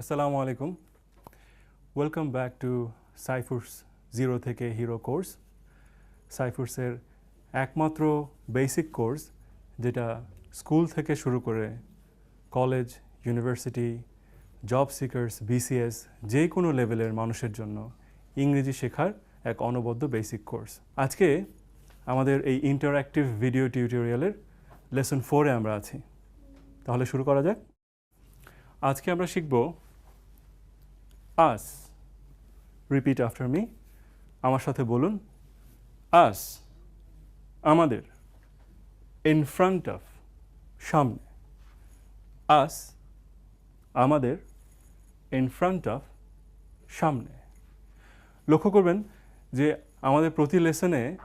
আসসালামু আলাইকুম। Welcome back to Saifurs zero থেকে হিরো কোর্স সাইফুর্সের একমাত্র বেসিক কোর্স যেটা স্কুল থেকে শুরু করে college university job seekers BCS যে কোনো লেভেলের মানুষের জন্য ইংরেজি শেখার এক অনবদ্য বেসিক কোর্স আজকে আমাদের এই ইন্টারঅ্যাক্টিভ ভিডিও টিউটোরিয়ালের লেসন ফোরে আমরা আছি। তাহলে শুরু করা যাক। আজকে আমরা শিখব আস রিপিট আফটার মি আমার সাথে বলুন আস আমাদের ইন ফ্রন্ট অফ সামনে. আস আমাদের ইন ফ্রন্ট অফ সামনে. লক্ষ্য করবেন যে আমাদের প্রতি লেসনে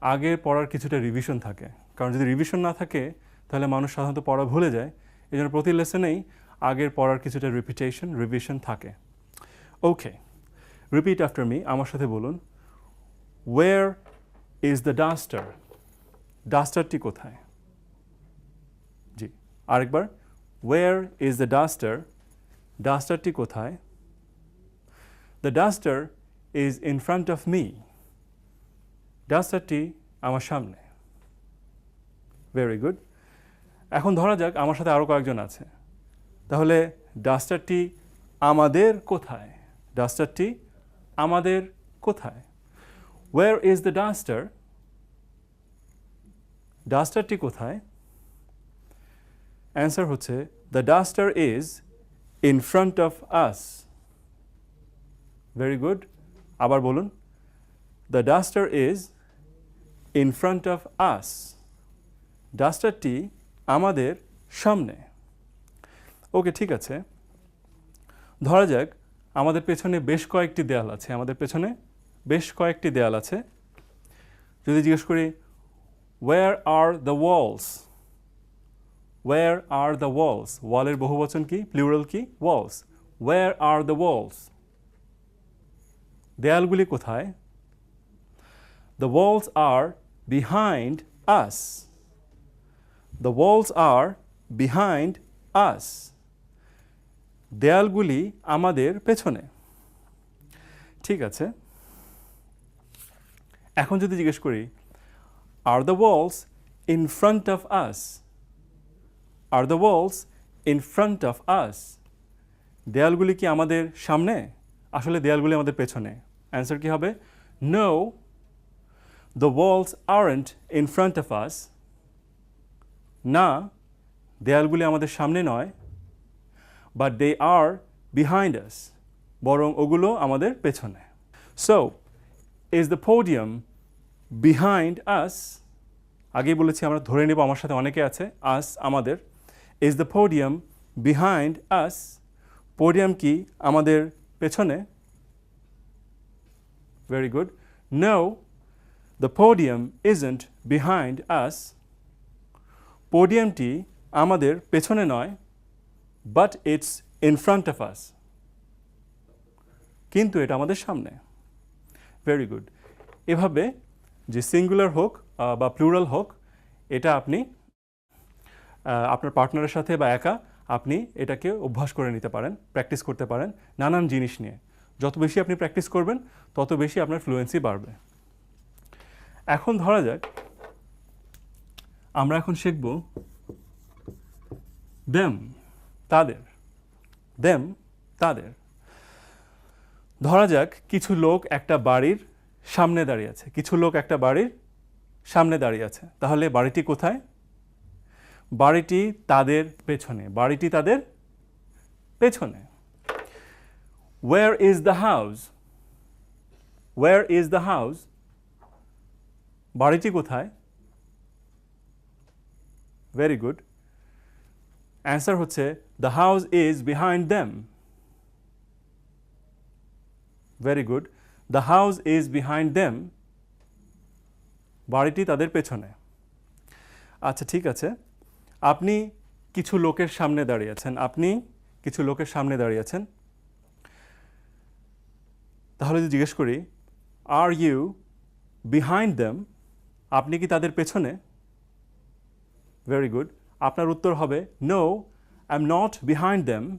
আগের পড়ার কিছুটা রিভিশন থাকে। কারণ যদি রিভিশন না থাকে, তাহলে মানুষ সাধারণত পড়া ভুলে যায়। এই জন্য প্রতি লেসনেই আগের পড়ার কিছুটা রিপিটেশন রিভিশন থাকে। ওকে রিপিট আফটার মি আমার সাথে বলুন ওয়ের ইজ দ্য ডাস্টার ডাস্টারটি কোথায়? জি, আরেকবার ওয়ের ইজ দ্য ডাস্টার ডাস্টারটি কোথায়? The duster is in front of me ডাস্টারটি আমার সামনে। ভেরি গুড এখন ধরা যাক, আমার সাথে আরও কয়েকজন আছে। তাহলে ডাস্টারটি আমাদের কোথায়? ডাস্টারটি আমাদের কোথায়? ওয়ার ইজ দ্য ডাস্টার ডাস্টারটি কোথায়? অ্যান্সার হচ্ছে the duster is in front of us very good আবার বলুন the duster is in front of us ডাস্টারটি আমাদের সামনে। ওকে ঠিক আছে। ধরা যাক আমাদের পেছনে বেশ কয়েকটি দেয়াল আছে। আমাদের পেছনে বেশ কয়েকটি দেয়াল আছে। যদি জিজ্ঞেস করি where are the walls where are the walls ওয়ালের বহুবচন কি? প্লিউরাল কি? Walls where are the walls দেয়ালগুলি কোথায়? The walls are behind us the walls are behind us দেয়ালগুলি আমাদের পেছনে। ঠিক আছে। এখন যদি জিজ্ঞেস করি are the walls in front of us are the walls in front of us দেয়ালগুলি কি আমাদের সামনে? আসলে দেয়ালগুলি আমাদের পেছনে। অ্যান্সার কি হবে? No the walls aren't in front of us না, দেয়ালগুলি আমাদের সামনে নয় বাট দে আর বিহাইন্ড আস বরং ওগুলো আমাদের পেছনে। So is the podium behind us আগেই বলেছি, আমরা ধরে নেব, আমার সাথে অনেকে আছে আস আমাদের। Is the podium behind us podium কি আমাদের পেছনে? Very good no the podium isn't behind us পোডিয়ামটি আমাদের পেছনে নয়। But it's in front of us কিন্তু এটা আমাদের সামনে। ভেরি গুড এভাবে যে সিঙ্গুলার হোক বা প্লুরাল হোক, এটা আপনি আপনার পার্টনারের সাথে বা একা আপনি এটাকে অভ্যাস করে নিতে পারেন প্র্যাকটিস করতে পারেন নানান জিনিস নিয়ে। যত বেশি আপনি প্র্যাকটিস করবেন, তত বেশি আপনার ফ্লুয়েন্সি বাড়বে। এখন ধরা যাক, আমরা এখন শিখব দেম তাদের দেম তাদের। ধরা যাক, কিছু লোক একটা বাড়ির সামনে দাঁড়িয়ে আছে। কিছু লোক একটা বাড়ির সামনে দাঁড়িয়ে আছে। তাহলে বাড়িটি কোথায়? বাড়িটি তাদের পেছনে। বাড়িটি তাদের পেছনে। Where is the house where is the house বাড়িটি কোথায়? ভেরি গুড অ্যান্সার হচ্ছে the house is behind them very good the house is behind them বাড়িটি তাদের পেছনে। আচ্ছা ঠিক আছে। আপনি কিছু লোকের সামনে দাঁড়িয়ে আছেন। আপনি কিছু লোকের সামনে দাঁড়িয়ে আছেন। তাহলে যদি জিজ্ঞেস করি আর ইউ বিহাইন্ড দেম আপনি কি তাদের পেছনে? ভেরি গুড আপনার উত্তর হবে no I am not behind them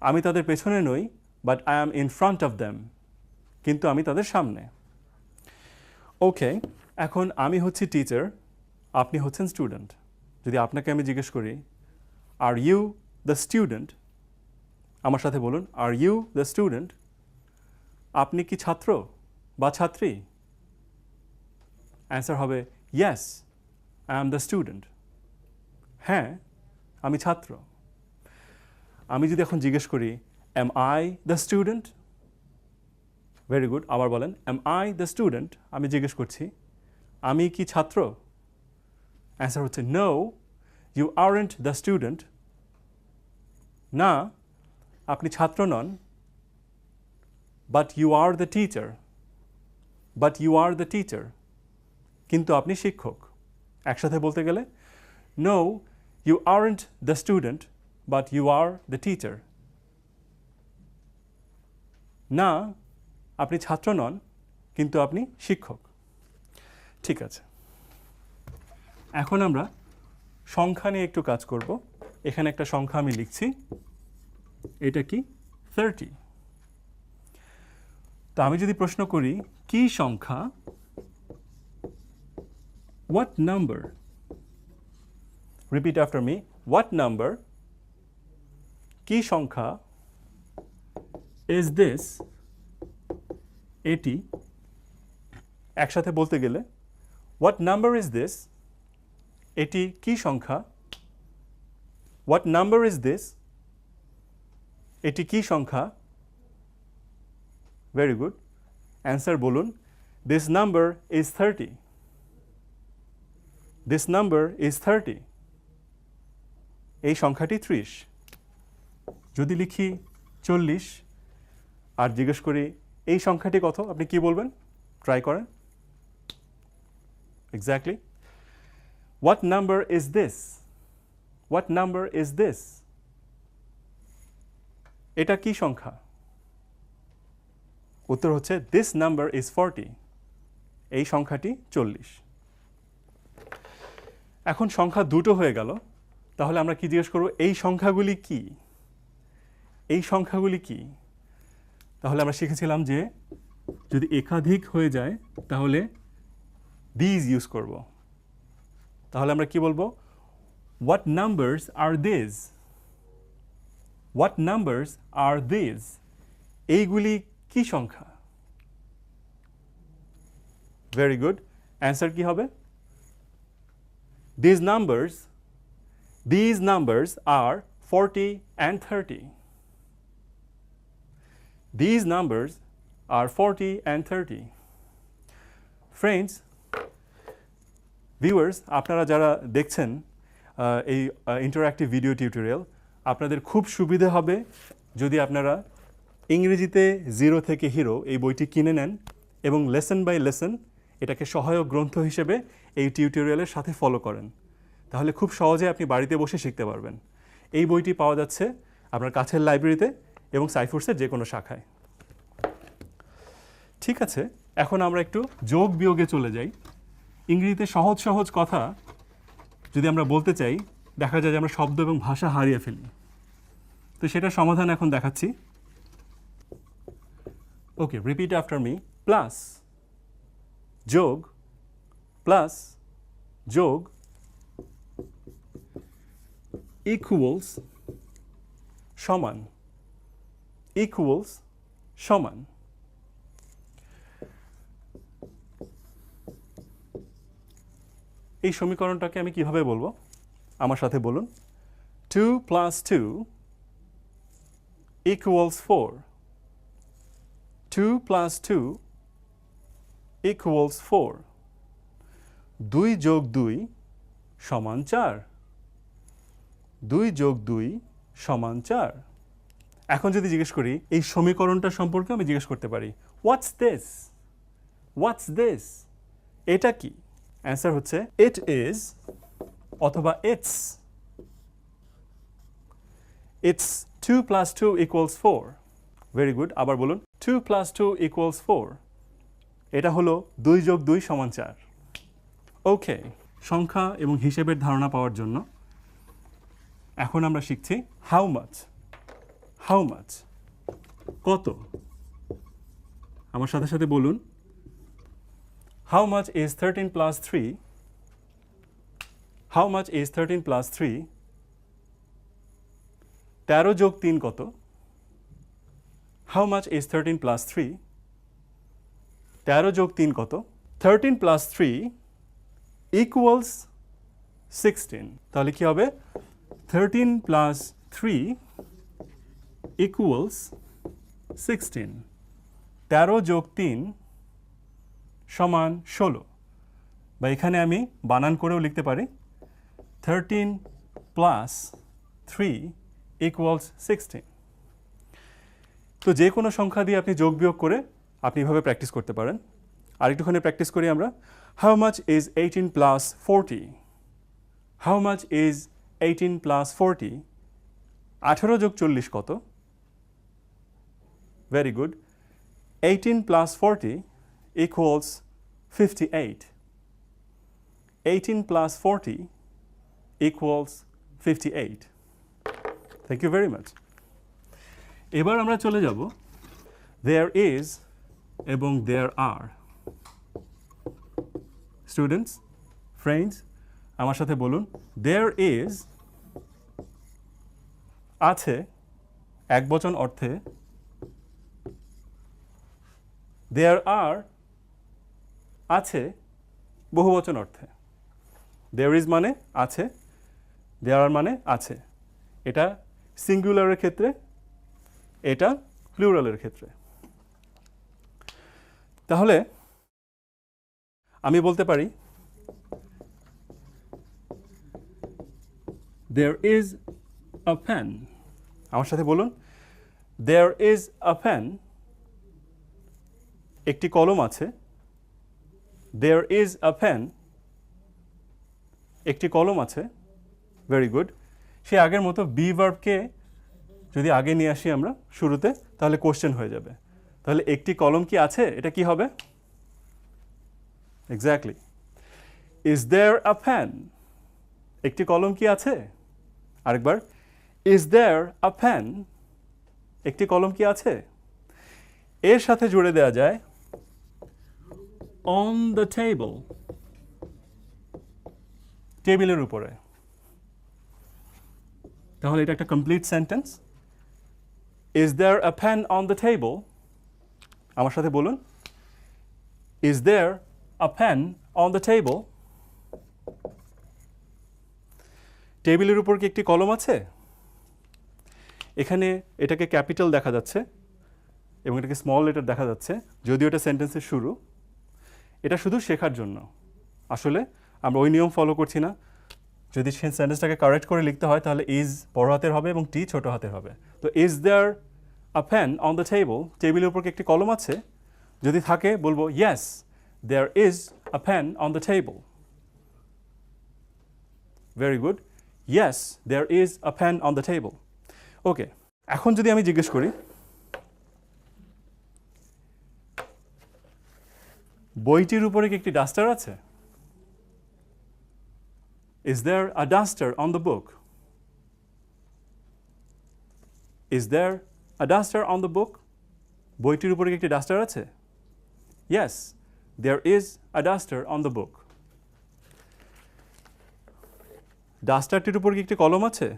আমি তাদের পেছনে নই but I am in front of them কিন্তু আমি তাদের সামনে। ওকে এখন আমি হচ্ছি টিচার আপনি হচ্ছেন স্টুডেন্ট যদি আপনাকে আমি জিজ্ঞেস করি আর ইউ দ্য স্টুডেন্ট আমার সাথে বলুন আর ইউ দ্য স্টুডেন্ট আপনি কি ছাত্র বা ছাত্রী? অ্যান্সার হবে yes I am the student হ্যাঁ আমি ছাত্র। আমি যদি এখন জিজ্ঞেস করি am I the student very good আবার বলেন এম আই দ্য স্টুডেন্ট আমি জিজ্ঞেস করছি, আমি কি ছাত্র? অ্যান্সার হচ্ছে no you aren't the student না, আপনি ছাত্র নন but you are the teacher but you are the teacher কিন্তু আপনি শিক্ষক। একসাথে বলতে গেলে no you aren't the student but you are the teacher না, আপনি ছাত্র নন, কিন্তু আপনি শিক্ষক। ঠিক আছে। এখন আমরা সংখ্যা নিয়ে একটু কাজ করব। এখানে একটা সংখ্যা আমি লিখছি। এটা কি? থার্টি তো আমি যদি প্রশ্ন করি, কি সংখ্যা? What number repeat after me what number কি সংখ্যা ইজ দিস এটি একসাথে বলতে গেলে হোয়াট নাম্বার ইজ দিস এটি কি সংখ্যা? হোয়াট নাম্বার ইজ দিস এটি কি সংখ্যা? ভেরি গুড অ্যান্সার বলুন this number is thirty this number is thirty এই সংখ্যাটি ত্রিশ। যদি লিখি চল্লিশ আর জিজ্ঞেস করি, এই সংখ্যাটি কত? আপনি কি বলবেন? ট্রাই করেন। Exactly what number is this what number is this এটা কি সংখ্যা? উত্তর হচ্ছে দিস নাম্বার ইজ ফর্টি এই সংখ্যাটি চল্লিশ। এখন সংখ্যা দুটো হয়ে গেল। তাহলে আমরা কি জিজ্ঞেস করব, এই সংখ্যাগুলি কি? এই সংখ্যাগুলি কি? তাহলে আমরা শিখেছিলাম যে যদি একাধিক হয়ে যায়, তাহলে দিজ ইউজ করব। তাহলে আমরা কি বলব? What numbers are these what numbers are these এইগুলি কি সংখ্যা? ভেরি গুড অ্যান্সার কি হবে? These numbers these numbers are forty and thirty These numbers are 40 and 30. Friends, viewers, আপনারা যারা দেখছেন এই ইন্টারঅ্যাক্টিভ ভিডিও টিউটোরিয়াল আপনাদের খুব সুবিধা হবে যদি আপনারা ইংরেজিতে জিরো থেকে হিরো এই বইটি কিনে নেন এবং লেসন বাই লেসন এটাকে সহায়ক গ্রন্থ হিসেবে এই টিউটোরিয়ালের সাথে ফলো করেন তাহলে খুব সহজে আপনি বাড়িতে বসে শিখতে পারবেন। এই বইটি পাওয়া যাচ্ছে আপনার কাছের লাইব্রেরিতে এবং সাইফোর্সের যে কোনো শাখায়। ঠিক আছে, এখন আমরা একটু যোগ বিয়োগে চলে যাই। ইংরেজিতে সহজ সহজ কথা যদি আমরা বলতে চাই, দেখা যায় যে আমরা শব্দ এবং ভাষা হারিয়ে ফেলি। তো সেটার সমাধান এখন দেখাচ্ছি। Okay repeat after me plus যোগ প্লাস যোগ ইকুয়ালস সমান ইকুয়ালস সমান। এই সমীকরণটাকে আমি কীভাবে বলব? আমার সাথে বলুন। Two plus two equals four two plus two equals four দুই যোগ দুই সমান চার। দুই যোগ দুই সমান চার। এখন যদি জিজ্ঞেস করি, এই সমীকরণটা সম্পর্কে আমি জিজ্ঞেস করতে পারি হোয়াটস দিস হোয়াটস দিস এটা কি? অ্যান্সার হচ্ছে ইট ইজ অথবা it's it's two plus two equals four very good আবার বলুন two plus two equals four এটা হলো দুই যোগ দুই সমান চার। ওকে সংখ্যা এবং হিসেবের ধারণা পাওয়ার জন্য এখন আমরা শিখছি হাউ মাচ হাউ মাচ কত? আমার সাথে সাথে বলুন how much is thirteen plus three how much is thirteen plus three তেরো যোগ তিন কত? How much is thirteen plus three তেরো যোগ তিন কত? Thirteen plus three equals sixteen তাহলে কি হবে? Thirteen plus three equals sixteen তেরো যোগ তিন সমান ষোলো। বা এখানে আমি বানান করেও লিখতে পারি thirteen plus three equals sixteen তো যে কোনো সংখ্যা দিয়ে আপনি যোগ বিয়োগ করে আপনি এভাবে প্র্যাকটিস করতে পারেন। আরেকটুখানি প্র্যাকটিস করি আমরা। How much is eighteen plus forty how much is eighteen plus forty আঠেরো যোগ চল্লিশ কত? Very good eighteen plus forty equals fifty eight eighteen plus forty equals fifty eight thank you very much এবার আমরা চলে যাব। দেয়ার ইজ এবং দেয়ার আর students friends আমার সাথে বলুন। দেয়ার ইজ আছে এক বচন অর্থে। দেয়ার আর আছে বহুবচন অর্থে। দেয়ার ইজ মানে আছে দেয়ার আর মানে আছে। এটা সিঙ্গুলারের ক্ষেত্রে, এটা প্লুরালের ক্ষেত্রে। তাহলে আমি বলতে পারি দেয়ার ইজ আ ফ্যান আমার সাথে বলুন। দেয়ার ইজ আ ফ্যান একটি কলম আছে। দেয়ার ইজ আ ফ্যান একটি কলম আছে। ভেরি গুড সে আগের মতো বি ভার্বকে যদি আগে নিয়ে আসি আমরা শুরুতে, তাহলে কোশ্চেন হয়ে যাবে। তাহলে একটি কলম কি আছে? এটা কি হবে? Exactly is there a fan একটি কলম কি আছে? আরেকবার ইজ দেয়ার আ ফ্যান একটি কলম কি আছে? এর সাথে জুড়ে দেওয়া যায় অন দ্য টেবল টেবিলের উপরে। তাহলে এটা একটা complete sentence is there a fan on the table আমার সাথে বলুন। Is there a fan on the table টেবিলের উপর কি একটি কলম আছে? এখানে এটাকে ক্যাপিটাল দেখা যাচ্ছে এবং এটাকে স্মল লেটার দেখা যাচ্ছে, যদিও এটা সেন্টেন্সের শুরু। এটা শুধু শেখার জন্য। আসলে আমরা ওই নিয়ম ফলো করছি না। যদি সেই সেন্টেন্সটাকে কারেক্ট করে লিখতে হয়, তাহলে ইজ বড় হাতের হবে এবং টি ছোট হাতের হবে। তো is there a fan on the table টেবিলের উপর কি একটি কলম আছে? যদি থাকে, বলব yes there is a fan on the table very good yes there is a fan on the table okay এখন যদি আমি জিজ্ঞেস করি, বইটির উপরে কি একটি ডাস্টার আছে? Is there a duster on the book is there a duster on the book বইটির উপরে কি একটি ডাস্টার আছে? Yes there is a duster on the book ডাস্টারটির উপর কি একটি কলম আছে?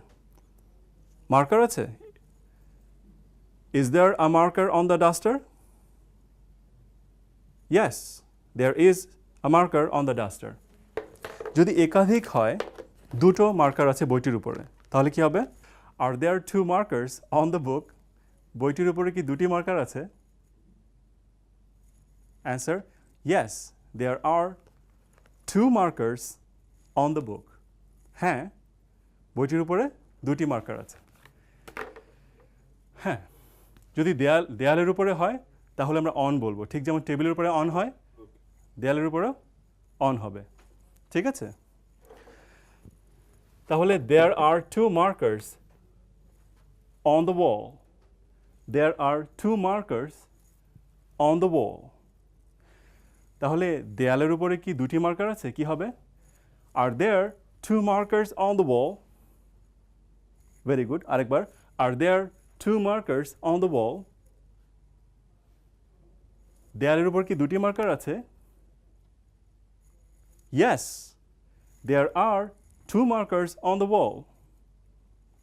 মার্কার আছে? Is there a marker on the duster yes there is a marker on the duster যদি একাধিক হয়, দুটো মার্কার আছে বইটির উপরে, তাহলে কি হবে? Are there two markers on the book বইটির উপরে কি দুটি মার্কার আছে? Answer yes there are two markers on the book হ্যাঁ বইটির উপরে দুটি মার্কার আছে। হ্যাঁ যদি দেয়াল, দেয়ালের উপরে হয়, তাহলে আমরা অন বলব। ঠিক যেমন টেবিলের উপরে অন হয়, দেয়ালের উপরেও অন হবে। ঠিক আছে? তাহলে there are two markers on the wall there are two markers on the wall তাহলে দেয়ালের উপরে কি দুটি মার্কার আছে? কি হবে? Are there two markers on the wall very good আরেকবার are there two markers on the wall? দেয়ালের উপর কি দুটি মার্কার আছে yes. There are two markers on the wall.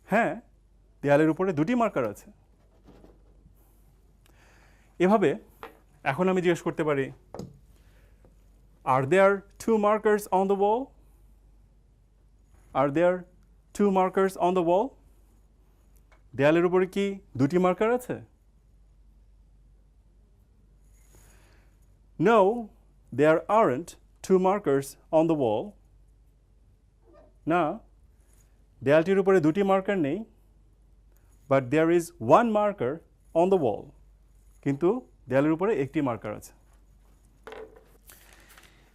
হ্যাঁ দেয়ালের উপরে দুটি মার্কার আছে এভাবে এখন আমি জিজ্ঞেস করতে পারি are there two markers on the wall are there two markers on the wall দেয়ালের উপরে কি দুটি মার্কার আছে? No there aren't two markers on the wall না, দেয়ালটির উপরে দুটি মার্কার নেই but there is one marker on the wall কিন্তু দেয়ালের উপরে একটি মার্কার আছে।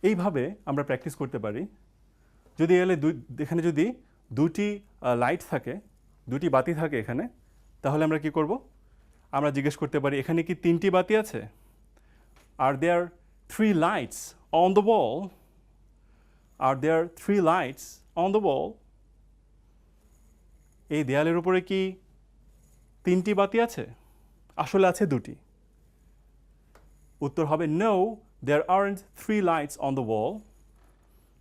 এইভাবে আমরা প্র্যাকটিস করতে পারি। যদি এলে এখানে যদি দুটি লাইট থাকে দুটি বাতি থাকে এখানে, তাহলে আমরা কি করব? আমরা জিজ্ঞেস করতে পারি, এখানে কি তিনটি বাতি আছে? Are there three lights on the wall are there three lights on the wall এই দেয়ালের উপরে কি তিনটি বাতি আছে? আসলে আছে দুটি। উত্তর হবে no there aren't three lights on the wall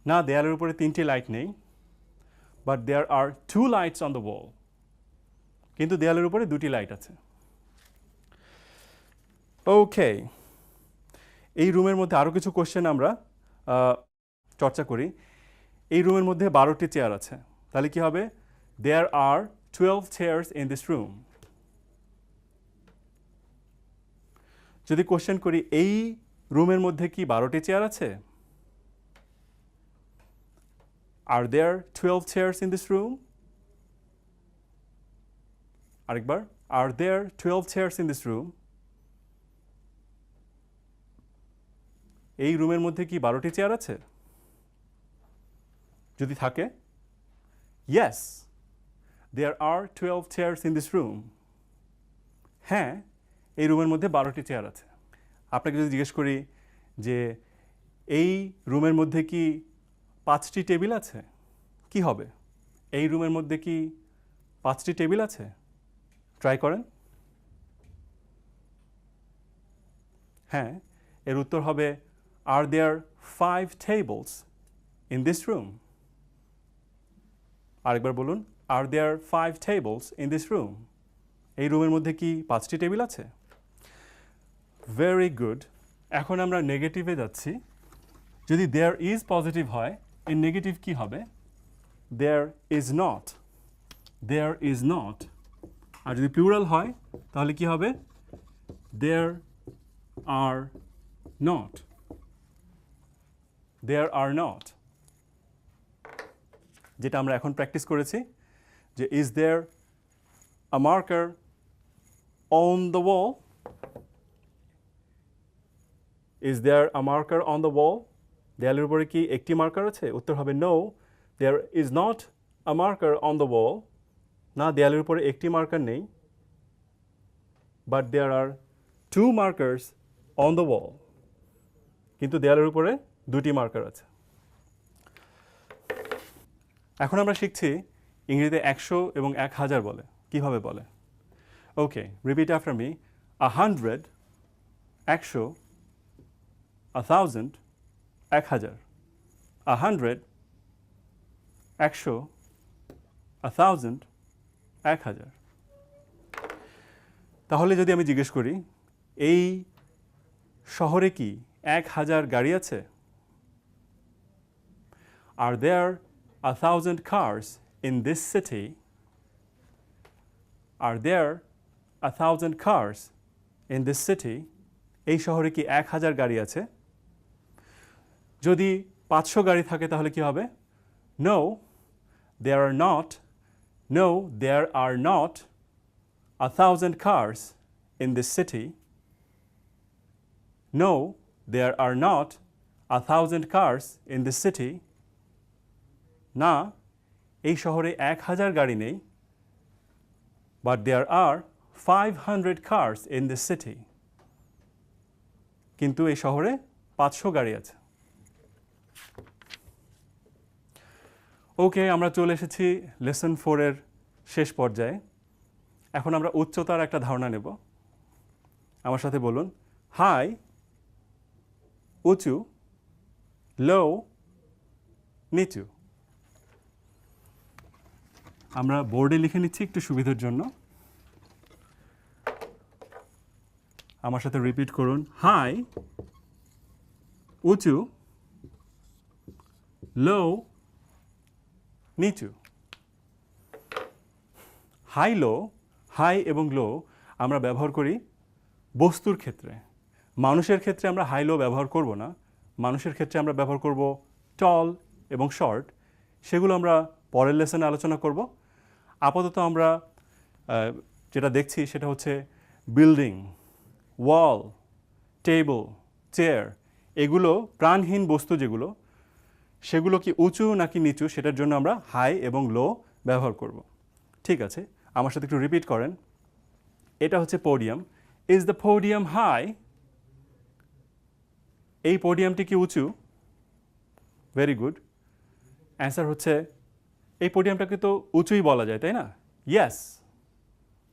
না, দেয়ালের উপরে তিনটি লাইট নেই but there are two lights on the wall কিন্তু দেয়ালের উপরে দুটি লাইট আছে। ওকে এই রুমের মধ্যে আরও কিছু কোশ্চেন আমরা চর্চা করি। এই রুমের মধ্যে বারোটি চেয়ার আছে। তাহলে কি হবে? There are twelve chairs in this room যদি কোশ্চেন করি, এই রুমের মধ্যে কি বারোটি চেয়ার আছে? Are there twelve chairs in this room আরেকবার are there twelve chairs in this room এই রুমের মধ্যে কি বারোটি চেয়ার আছে? যদি থাকে? Yes there are twelve chairs in this room হ্যাঁ এই রুমের মধ্যে বারোটি চেয়ার আছে। আপনাকে যদি জিজ্ঞেস করি যে এই রুমের মধ্যে কি পাঁচটি টেবিল আছে? কি হবে? এই রুমের মধ্যে কি পাঁচটি টেবিল আছে? ট্রাই করেন। হ্যাঁ এর উত্তর হবে are there five tables in this room আরেকবার বলুন are there five tables in this room এই রুমের মধ্যে কি পাঁচটি টেবিল আছে? ভেরি গুড এখন আমরা নেগেটিভে যাচ্ছি। যদি দেয়ার ইজ পজিটিভ হয় এর নেগেটিভ কি হবে? There is not there is not আর যদি প্লুরাল হয়, তাহলে কি হবে? There are not there are not যেটা আমরা এখন প্র্যাকটিস করেছি, যে is there a marker on the wall is there a marker on the wall দেয়ালের উপরে কি একটি মার্কার আছে? উত্তর হবে no there is not a marker on the wall না, দেয়ালের উপরে একটি মার্কার নেই। But there are two markers on the wall কিন্তু দেয়ালের উপরে দুটি মার্কার আছে। এখন আমরা শিখছি ইংরেজিতে একশো এবং এক হাজার বলে। কীভাবে বলে? Okay repeat after me a hundred একশো আ থাউজেন্ড এক হাজার আ হান্ড্রেড একশো আ থাউজেন্ড এক হাজার। তাহলে যদি আমি জিজ্ঞেস করি, এই শহরে কি এক হাজার গাড়ি আছে? Are there a thousand cars in this city are there a thousand cars in this city এই শহরে কি এক হাজার গাড়ি আছে? যদি পাঁচশো গাড়ি থাকে তাহলে কি হবে? No there are not no there are not a thousand cars in this city no there are not a thousand cars in this city না, এই শহরে এক হাজার গাড়ি নেই but there are five hundred cars in this city কিন্তু এই শহরে পাঁচশো গাড়ি আছে। ওকে, আমরা চলে এসেছি লেসন ফোরের শেষ পর্যায়ে। এখন আমরা উচ্চতার একটা ধারণা নেব। আমার সাথে বলুন, হাই, উঁচু লো নিচু। আমরা বোর্ডে লিখে নিচ্ছি একটু সুবিধার জন্য। আমার সাথে রিপিট করুন, হাই, উঁচু লো নিচু হাই লো হাই এবং লো আমরা ব্যবহার করি বস্তুর ক্ষেত্রে। মানুষের ক্ষেত্রে আমরা হাই লো ব্যবহার করব না। মানুষের ক্ষেত্রে আমরা ব্যবহার করব টল এবং শর্ট সেগুলো আমরা পরের লেসনে আলোচনা করব। আপাতত আমরা যেটা দেখছি সেটা হচ্ছে বিল্ডিং ওয়াল টেবল চেয়ার এগুলো প্রাণহীন বস্তু যেগুলো সেগুলো কি উঁচু নাকি নিচু সেটার জন্য আমরা হাই এবং লো ব্যবহার করব। ঠিক আছে, আমার সাথে একটু রিপিট করেন। এটা হচ্ছে podium is the podium high এই পোডিয়ামটি কি উঁচু? ভেরি গুড অ্যান্সার হচ্ছে, এই পোডিয়ামটাকে তো উঁচুই বলা যায়, তাই না? Yes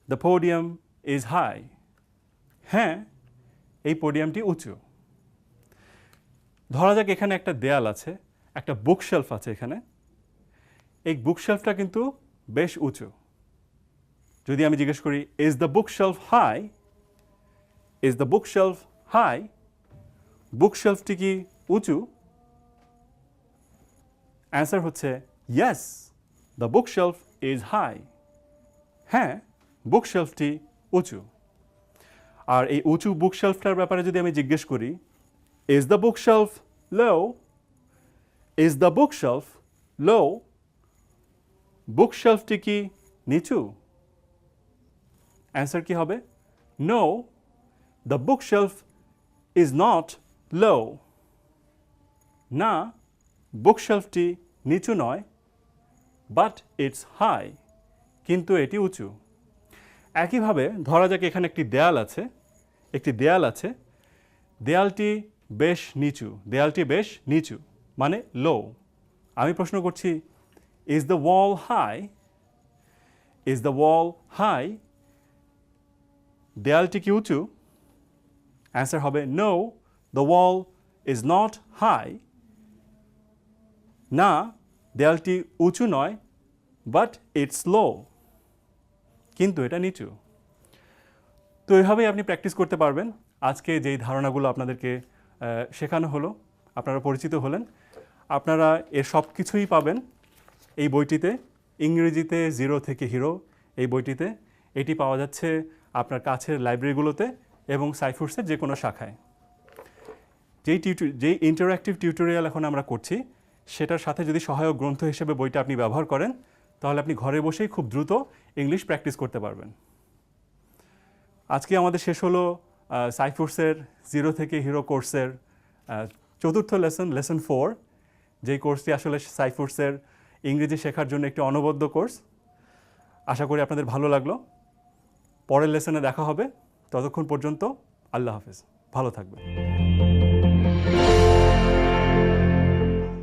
the podium is high হ্যাঁ এই পোডিয়ামটি উঁচু। ধরা যাক এখানে একটা দেয়াল আছে। একটা বুকশেলফ আছে এখানে। এই বুকশেলফটা কিন্তু বেশ উঁচু। যদি আমি জিজ্ঞেস করি is the bookshelf high is the bookshelf high বুকশেলফটি কি উঁচু? অ্যান্সার হচ্ছে yes the bookshelf is high হ্যাঁ বুকশেলফটি উঁচু। আর এই উঁচু বুকশেলফটার ব্যাপারে যদি আমি জিজ্ঞেস করি is the bookshelf low is the bookshelf low বুকশেলফটি কি নিচু? অ্যান্সার কি হবে? No the bookshelf is not low না বুকশেলফটি নিচু নয় বাট ইটস হাই কিন্তু এটি উঁচু। একইভাবে ধরা যাক এখানে একটি দেয়াল আছে। একটি দেয়াল আছে। দেয়ালটি বেশ নিচু। দেয়ালটি বেশ নিচু। মানে লো আমি প্রশ্ন করছি is the wall high is the wall high দেয়ালটি কি উঁচু? অ্যান্সার হবে no the wall is not high না, দেয়ালটি উঁচু নয় বাট ইটস লো কিন্তু এটা নিচু। তো এভাবেই আপনি প্র্যাকটিস করতে পারবেন। আজকে যেই ধারণাগুলো আপনাদেরকে শেখানো হলো, আপনারা পরিচিত হলেন আপনারা এর সব কিছুই পাবেন এই বইটিতে, ইংরেজিতে জিরো থেকে হিরো এই বইটিতে। এটি পাওয়া যাচ্ছে আপনার কাছের লাইব্রেরিগুলোতে এবং সাইফুর্সের যে কোনো শাখায়। যেই টিউটো, যেই ইন্টারঅ্যাক্টিভ টিউটোরিয়াল এখন আমরা করছি, সেটার সাথে যদি সহায়ক গ্রন্থ হিসেবে বইটা আপনি ব্যবহার করেন, তাহলে আপনি ঘরে বসেই খুব দ্রুত ইংলিশ প্র্যাকটিস করতে পারবেন। আজকে আমাদের শেষ হলো সাইফোর্সের জিরো থেকে হিরো কোর্সের চতুর্থ লেসন লেসন ফোর যেই কোর্সটি আসলে সাইফুর্সের ইংরেজি শেখার জন্য একটি অনবদ্য কোর্স, আশা করি আপনাদের ভালো লাগল। পরের লেসনে দেখা হবে। ততক্ষণ পর্যন্ত আল্লাহ হাফেজ। ভালো থাকবেন।